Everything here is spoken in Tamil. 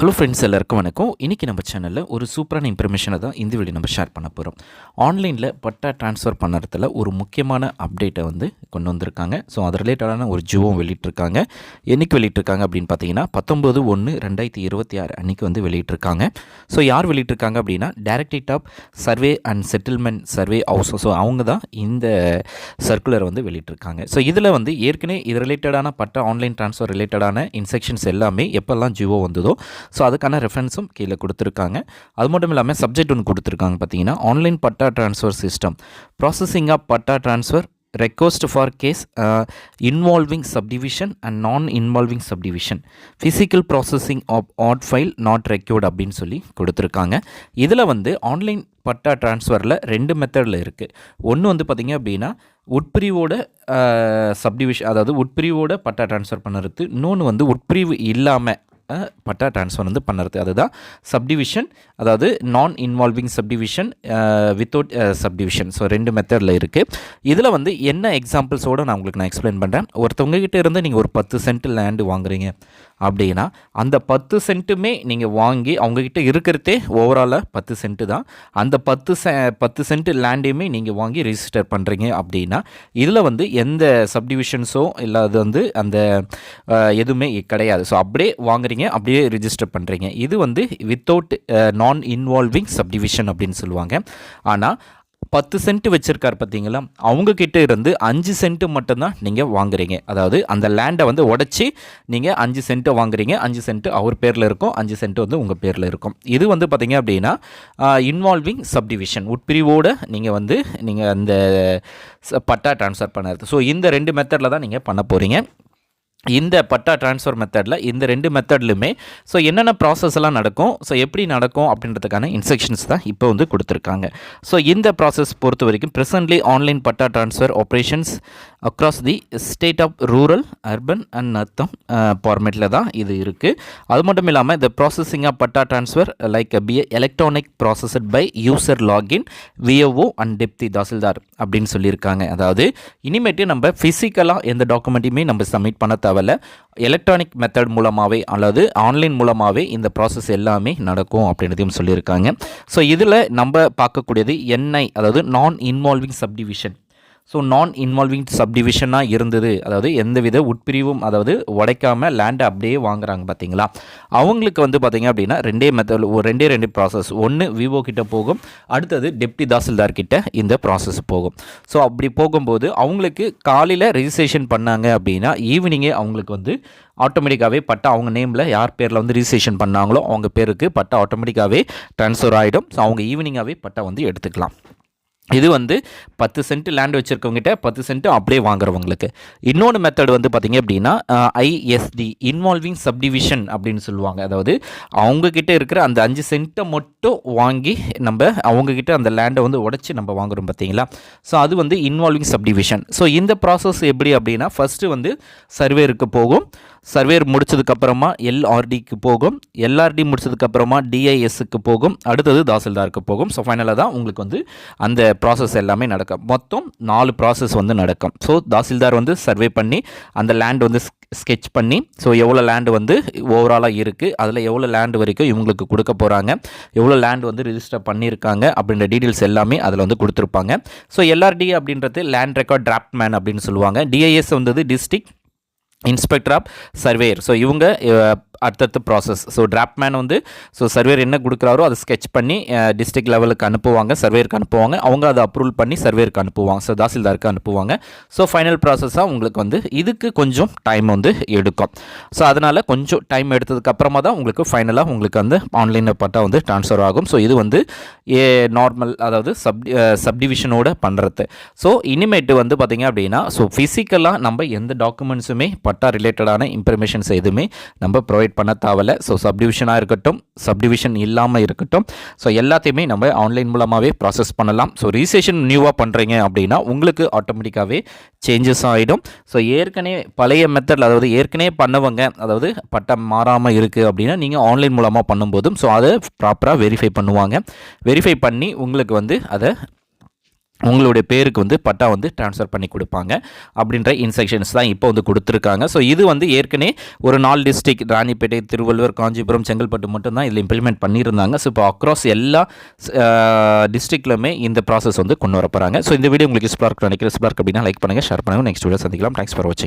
ஹலோ ஃப்ரெண்ட்ஸ் எல்லாருக்கும் வணக்கம். இன்றைக்கி நம்ம சேனலில் ஒரு சூப்பரான இன்ஃபர்மேஷனை தான் இந்த வீடியோ நம்ம ஷேர் பண்ண போகிறோம் ஆன்லைனில் பட்டா ட்ரான்ஸ்ஃபர் பண்ணுறதுல ஒரு முக்கியமான அப்டேட்டை வந்து கொண்டு வந்திருக்காங்க. ஸோ அது ரிலேட்டடான ஒரு ஜுவம் வெளியிட்டிருக்காங்க. என்றைக்கு வெளியிட்டிருக்காங்க அப்படின்னு பார்த்தீங்கன்னா பத்தொம்பது ஒன்று ரெண்டாயிரத்தி இருபத்தி ஆறு அன்றைக்கி வந்து வெளியிட்டிருக்காங்க. ஸோ யார் வெளியிட்டிருக்காங்க அப்படின்னா directorate of survey and settlement survey house so அவங்க தான் இந்த சர்க்குலர் வந்து வெளியிட்டிருக்காங்க. ஸோ இதில் வந்து ஏற்கனவே இது ரிலேட்டடான பட்டா ஆன்லைன் ட்ரான்ஸ்ஃபர் ரிலேட்டடான இன்ஸ்ட்ரக்ஷன்ஸ் எல்லாமே எப்போல்லாம் ஜியோ வந்ததோ ஸோ அதுக்கான ரெஃபரன்ஸும் கீழே கொடுத்துருக்காங்க. அது மட்டும் இல்லாமல் சப்ஜெக்ட் ஒன்று கொடுத்துருக்காங்க பார்த்தீங்கன்னா online patta transfer system processing of patta transfer request for case involving subdivision and non involving subdivision physical processing of hard file not required அப்படின்னு சொல்லி கொடுத்துருக்காங்க. இதில் வந்து ஆன்லைன் பட்டா ட்ரான்ஸ்ஃபரில் ரெண்டு மெத்தடில் இருக்குது ஒன்று வந்து பார்த்திங்க அப்படின்னா உட்பிரிவோட uh, சப்டிவிஷன் அதாவது உட்பிரிவோட பட்டா ட்ரான்ஸ்ஃபர் பண்ணுறது இன்னொன்று வந்து உட்பிரிவு இல்லாமல் பட்டா ட்ரான்ஸ்ஃபர் வந்து பண்ணுறது. அதுதான் சப்டிவிஷன் அதாவது non involving subdivision without subdivision so ரெண்டு மெத்தடில் இருக்குது இதில் வந்து என்ன எக்ஸாம்பிள்ஸோடு நான் உங்களுக்கு நான் எக்ஸ்பிளைன் பண்ணுறேன் ஒருத்தவங்ககிட்ட இருந்து நீங்கள் ஒரு பத்து சென்ட் லேண்டு வாங்குறீங்க. அப்படின்னா அந்த பத்து சென்ட்டுமே நீங்கள் வாங்கி அவங்கக்கிட்ட இருக்கிறதே ஓவராலாக பத்து சென்ட்டு தான். அந்த பத்து செ பத்து சென்ட் லேண்டையுமே நீங்கள் வாங்கி ரிஜிஸ்டர் பண்ணுறீங்க அப்படின்னா இதில் வந்து எந்த சப்டிவிஷன்ஸோ இல்லை அது வந்து அந்த எதுவுமே கிடையாது. ஸோ அப்படியே வாங்குறீங்க அப்படியே ரிஜிஸ்டர் பண்ணுறீங்க இது வந்து வித்தவுட் நான் இன்வால்விங் சப்டிவிஷன் அப்படின்னு சொல்லுவாங்க. ஆனால் பத்து சென்ட் வச்சுருக்கார் பார்த்தீங்களா அவங்கக்கிட்ட இருந்து அஞ்சு சென்ட்டு மட்டும்தான் நீங்கள் வாங்குறீங்க. அதாவது அந்த லேண்டை வந்து உடச்சி நீங்கள் அஞ்சு சென்ட்டு வாங்குறீங்க. அஞ்சு சென்ட்டு அவர் பேரில் இருக்கும். அஞ்சு சென்ட்டு வந்து உங்கள் பேரில் இருக்கும். இது வந்து பார்த்திங்க அப்படின்னா இன்வால்விங் சப்டிவிஷன் உட்பிரிவோடு நீங்கள் வந்து நீங்கள் அந்த பட்டா ட்ரான்ஸ்ஃபர் பண்ணுறது. ஸோ இந்த ரெண்டு மெத்தடில் தான் நீங்கள் பண்ண போகிறீங்க இந்த பட்டா ட்ரான்ஸ்ஃபர் மெத்தடில் இந்த ரெண்டு மெத்தட்லையுமே ஸோ என்னென்ன ப்ராசஸ் எல்லாம் நடக்கும் ஸோ எப்படி நடக்கும் அப்படின்றதுக்கான இன்ஸ்ட்ரக்ஷன்ஸ் தான் இப்போ வந்து கொடுத்துருக்காங்க. ஸோ இந்த ப்ராசஸ் பொறுத்த வரைக்கும் presently online patta transfer operations across the state of rural urban and நர்த்தம் ஃபார்மேட்டில் தான் இது இருக்குது அது மட்டும் இல்லாமல் இந்த processing of patta transfer like be electronic processed by user login VAO and deputy tahsildar அப்படின்னு சொல்லியிருக்காங்க. அதாவது இனிமேட்டு நம்ம ஃபிசிக்கலாக எந்த டாக்குமெண்ட்டையுமே நம்ம சப்மிட் பண்ண தேவையில்ல. எலக்ட்ரானிக் மெத்தட் மூலமாகவே அல்லது ஆன்லைன் மூலமாகவே இந்த ப்ராசஸ் எல்லாமே நடக்கும் அப்படின்றதையும் சொல்லியிருக்காங்க. ஸோ இதில் நம்ம பார்க்கக்கூடியது என்ஐ அதாவது நான் இன்வால்விங் சப்டிவிஷன் ஸோ நான் இன்வால்விங் சப்டிவிஷனாக இருந்தது. அதாவது எந்தவித உட்பிரிவும் அதாவது உடைக்காமல் லேண்டை அப்படியே வாங்குறாங்க பார்த்தீங்களா அவங்களுக்கு வந்து பார்த்திங்க அப்படின்னா ரெண்டே மெத்தட் ஒரு ரெண்டே ரெண்டு ப்ராசஸ் ஒன்று விவோ கிட்ட போகும். அடுத்தது டெப்டி தாசில்தார் கிட்ட இந்த ப்ராசஸ் போகும். ஸோ அப்படி போகும்போது அவங்களுக்கு காலையில் ரிஜிஸ்ட்ரேஷன் பண்ணாங்க அப்படின்னா ஈவினிங்கே அவங்களுக்கு வந்து ஆட்டோமேட்டிக்காகவே பட்டா அவங்க நேமில் யார் பேரில் வந்து ரிஜிஸ்ட்ரேஷன் பண்ணாங்களோ அவங்க பேருக்கு பட்டா ஆட்டோமேட்டிக்காகவே ட்ரான்ஸ்ஃபர் ஆகிடும் ஸோ அவங்க ஈவினிங்காகவே பட்டா வந்து எடுத்துக்கலாம். இது வந்து பத்து சென்ட் லேண்ட் வச்சுருக்கவங்ககிட்ட பத்து சென்ட் அப்படியே வாங்குறவங்களுக்கு. இன்னொன்று மெத்தட் வந்து பார்த்திங்க அப்படின்னா ஐஎஸ்டி இன்வால்விங் சப்டிவிஷன் அப்படின்னு சொல்லுவாங்க. அதாவது அவங்கக்கிட்ட இருக்கிற அந்த அஞ்சு சென்ட்டை மட்டும் வாங்கி நம்ம அவங்கக்கிட்ட அந்த லேண்டை வந்து உடச்சி நம்ம வாங்குறோம் பார்த்தீங்களா ஸோ அது வந்து இன்வால்விங் சப்டிவிஷன் ஸோ இந்த ப்ராசஸ் எப்படி அப்படின்னா ஃபஸ்ட்டு வந்து சர்வேருக்கு போகும். சர்வேர் முடிச்சதுக்கப்புறமா எல்ஆர்டிக்கு போகும். எல்ஆர்டி முடிச்சதுக்கப்புறமா டிஐஎஸ்க்கு போகும். அடுத்தது தாசில்தாருக்கு போகும். ஸோ ஃபைனலாக தான் உங்களுக்கு வந்து அந்த ப்ராசஸ் எல்லாமே நடக்கும். மொத்தம் நாலு ப்ராசஸ் வந்து நடக்கும். ஸோ தாசில்தார் வந்து சர்வே பண்ணி அந்த லேண்ட் வந்து ஸ்கெச் பண்ணி ஸோ எவ்வளோ லேண்டு வந்து ஓவராலாக இருக்குது அதில் எவ்வளோ லேண்டு வரைக்கும் இவங்களுக்கு கொடுக்க போகிறாங்க எவ்வளோ லேண்ட் வந்து ரிஜிஸ்டர் பண்ணியிருக்காங்க அப்படின்ற டீட்டெயில்ஸ் எல்லாமே அதில் வந்து கொடுத்துருப்பாங்க. ஸோ எல்ஆர்டி அப்படின்றது லேண்ட் ரெக்கார்ட் டிராப்ட் மேன் அப்படின்னு சொல்லுவாங்க. டிஐஎஸ் வந்தது district inspector of surveyor. So இவங்க அடுத்தடுத்த ப்ராசஸ் ஸோ டிராப்ட்மேன் வந்து ஸோ சர்வேர் என்ன கொடுக்குறாரோ அதை ஸ்கெச் பண்ணி டிஸ்ட்ரிக்ட் லெவலுக்கு அனுப்புவாங்க சர்வேருக்கு அனுப்புவாங்க. அவங்க அதை அப்ரூவல் பண்ணி சர்வேருக்கு அனுப்புவாங்க. ஸோ தாசில்தாருக்கு அனுப்புவாங்க. ஸோ ஃபைனல் ப்ராசஸாக உங்களுக்கு வந்து இதுக்கு கொஞ்சம் டைம் வந்து எடுக்கும். ஸோ அதனால் கொஞ்சம் டைம் எடுத்ததுக்கு அப்புறமா தான் உங்களுக்கு ஃபைனலாக உங்களுக்கு வந்து ஆன்லைனில் பட்டா வந்து ட்ரான்ஸ்ஃபர் ஆகும். ஸோ இது வந்து ஏ நார்மல் அதாவது சப் சப்டிவிஷனோட பண்ணுறது ஸோ இனிமேட்டு வந்து பார்த்திங்க அப்படின்னா ஸோ ஃபிசிக்கலாக நம்ம எந்த டாக்குமெண்ட்ஸுமே பட்டா ரிலேட்டடான இன்ஃபர்மேஷன்ஸ் எதுவுமே நம்ம ப்ரொவைட் ப்ரொவைட் பண்ண தேவையில்ல. ஸோ சப்டிவிஷனாக இருக்கட்டும் சப்டிவிஷன் இல்லாமல் இருக்கட்டும். ஸோ எல்லாத்தையுமே நம்ம ஆன்லைன் மூலமாகவே ப்ராசஸ் பண்ணலாம். ஸோ ரிஜிஸ்ட்ரேஷன் நியூவாக பண்ணுறீங்க அப்படின்னா உங்களுக்கு ஆட்டோமேட்டிக்காகவே சேஞ்சஸ் ஆகிடும் ஸோ ஏற்கனவே பழைய மெத்தடில் அதாவது ஏற்கனவே பண்ணவங்க அதாவது பட்டம் மாறாமல் இருக்குது அப்படின்னா நீங்கள் ஆன்லைன் மூலமாக பண்ணும்போதும் ஸோ அதை ப்ராப்பராக வெரிஃபை பண்ணுவாங்க. வெரிஃபை பண்ணி உங்களுக்கு வந்து அதை உங்களுடைய பேருக்கு வந்து பட்டா வந்து ட்ரான்ஸ்ஃபர் பண்ணி கொடுப்பாங்க அப்படின்ற இன்ஸ்ட்ரக்ஷன்ஸ் தான் இப்போ வந்து கொடுத்துருக்காங்க. ஸோ இது வந்து ஏற்கனவே ஒரு நாலு டிஸ்ட்ரிக் ராணிப்பேட்டை திருவள்ளுவர் காஞ்சிபுரம் செங்கல்பட்டு மட்டும்தான் இதில் இம்ப்ளிமெண்ட் பண்ணியிருந்தாங்க. ஸோ இப்போ அக்ராஸ் எல்லா டிஸ்ட்ரிக்ட்லுமே இந்த ப்ராசஸ் வந்து கொண்டு வர போகிறாங்க ஸோ இந்த வீடியோ உங்களுக்கு யூஸ்ஃபுல்லாக இருக்கும் நினைக்கிறேன். யூஸ்ஃபுல்லாக இருக்கு அப்படின்னா லைக் பண்ணுங்கள் ஷேர் பண்ணுங்கள் நெக்ஸ்ட் வீடியோ சந்திக்கலாம். தேங்க்ஸ் ஃபார் வாட்சிங்